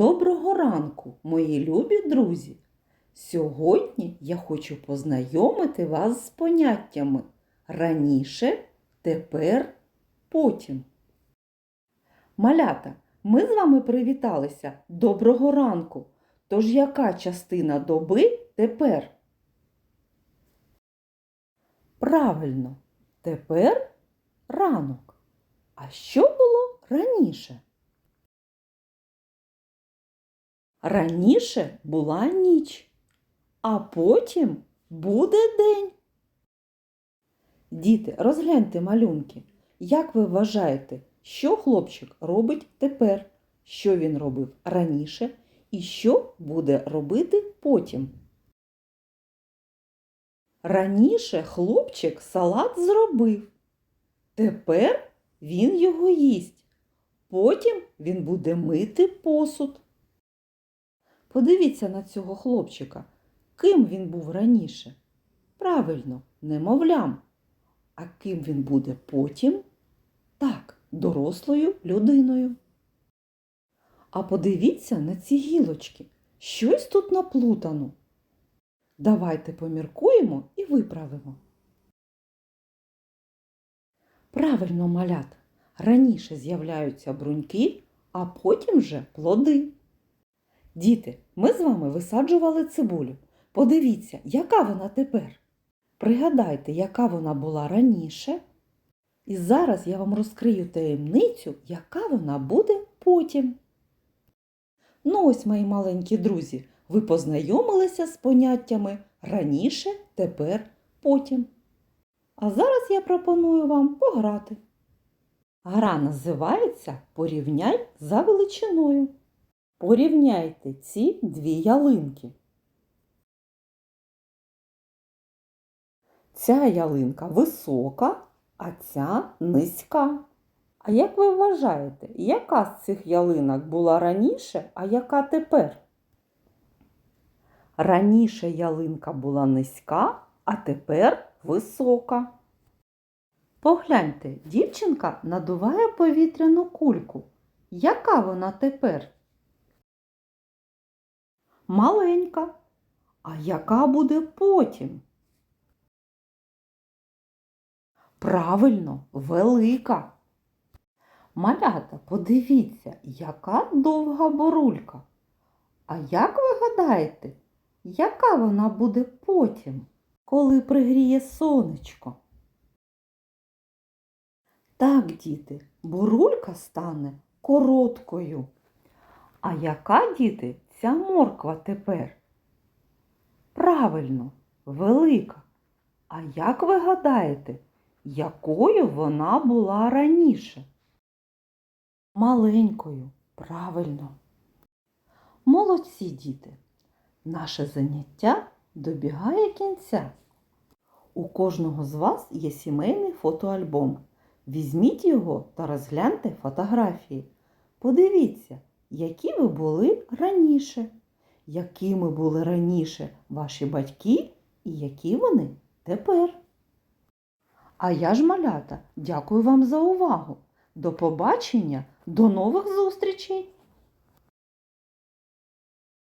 Доброго ранку, мої любі друзі! Сьогодні я хочу познайомити вас з поняттями раніше, тепер, потім. Малята, ми з вами привіталися доброго ранку. Тож яка частина доби тепер? Правильно, тепер ранок. А що було раніше? Раніше була ніч, а потім буде день. Діти, розгляньте малюнки. Як ви вважаєте, що хлопчик робить тепер? Що він робив раніше і що буде робити потім? Раніше хлопчик салат зробив. Тепер він його їсть. Потім він буде мити посуд. Подивіться на цього хлопчика. Ким він був раніше? Правильно, немовлям. А ким він буде потім? Так, дорослою людиною. А подивіться на ці гілочки. Щось тут наплутано. Давайте поміркуємо і виправимо. Правильно, малят. Раніше з'являються бруньки, а потім вже плоди. Діти, ми з вами висаджували цибулю. Подивіться, яка вона тепер. Пригадайте, яка вона була раніше. І зараз я вам розкрию таємницю, яка вона буде потім. Ну ось, мої маленькі друзі, ви познайомилися з поняттями раніше, тепер, потім. А зараз я пропоную вам пограти. Гра називається Порівняй за величиною. Порівняйте ці дві ялинки. Ця ялинка висока, а ця низька. А як ви вважаєте, яка з цих ялинок була раніше, а яка тепер? Раніше ялинка була низька, а тепер висока. Погляньте, дівчинка надуває повітряну кульку. Яка вона тепер? Маленька. А яка буде потім? Правильно, велика. Малята, подивіться, яка довга борулька. А як ви гадаєте, яка вона буде потім, коли пригріє сонечко? Так, діти, бурулька стане короткою. А яка, діти, ця морква тепер? Правильно, велика. А як ви гадаєте, якою вона була раніше? Маленькою, правильно. Молодці діти. Наше заняття добігає кінця. У кожного з вас є сімейний фотоальбом. Візьміть його та розгляньте фотографії. Подивіться, які ви були раніше, якими були раніше ваші батьки і які вони тепер. А я ж малята, дякую вам за увагу. До побачення, до нових зустрічей!